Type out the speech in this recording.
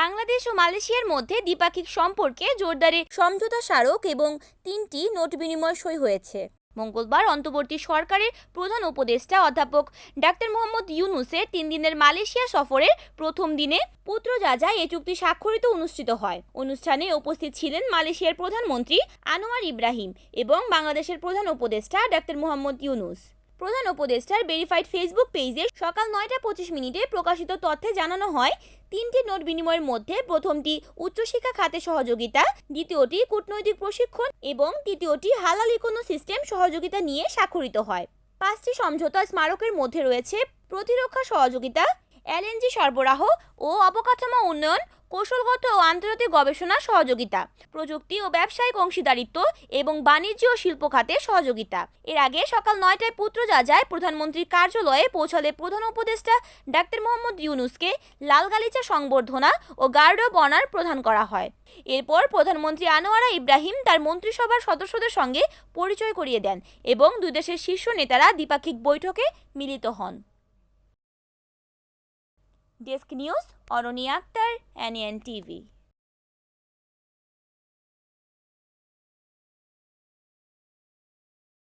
বাংলাদেশ ও মালয়েশিয়ার মধ্যে দ্বিপাক্ষিক সম্পর্কে জোরদারে সমঝোতা স্মারক এবং তিনটি নোট বিনিময় সই হয়েছে। মঙ্গলবার অন্তর্বর্তী সরকারের প্রধান উপদেষ্টা অধ্যাপক ডাক্তার মোহাম্মদ ইউনুসের তিন দিনের মালয়েশিয়া সফরের প্রথম দিনে পুত্রযাজায় এ চুক্তি স্বাক্ষরিত অনুষ্ঠিত হয়। অনুষ্ঠানে উপস্থিত ছিলেন মালয়েশিয়ার প্রধানমন্ত্রী আনোয়ার ইব্রাহিম এবং বাংলাদেশের প্রধান উপদেষ্টা ডাক্তার মোহাম্মদ ইউনুস। প্রধান উপদেষ্টার ভেরিফাইড ফেসবুক পেজে সকাল নয়টা পঁচিশ মিনিটে প্রকাশিত তথ্যে জানানো হয়, তিনটি নোট বিনিময়ের মধ্যে প্রথমটি উচ্চশিক্ষা খাতে সহযোগিতা, দ্বিতীয়টি কূটনৈতিক প্রশিক্ষণ এবং তৃতীয়টি হালাল ইকোনো সিস্টেম সহযোগিতা নিয়ে স্বাক্ষরিত হয়। পাঁচটি সমঝোতা স্মারকের মধ্যে রয়েছে প্রতিরক্ষা সহযোগিতা এলএনজি সরবরাহ ও অবকাঠামো উন্নয়ন কৌশলগত ও আন্তর্জাতিক গবেষণা সহযোগিতা, প্রযুক্তি ও ব্যবসায়িক অংশীদারিত্ব এবং বাণিজ্য ও শিল্প খাতে সহযোগিতা। এর আগে সকাল নয়টায় পুত্রযাজায় প্রধানমন্ত্রীর কার্যালয়ে পৌঁছালে প্রধান উপদেষ্টা ডাক্তার মোহাম্মদ ইউনুসকে লাল গালিচা সংবর্ধনা ও গার্ড অব অনার প্রদান করা হয়। এরপর প্রধানমন্ত্রী আনোয়ারা ইব্রাহিম তার মন্ত্রিসভার সদস্যদের সঙ্গে পরিচয় করিয়ে দেন এবং দুই দেশের শীর্ষ নেতারা দ্বিপাক্ষিক বৈঠকে মিলিত হন। Desk news Aroni Akter NN TV.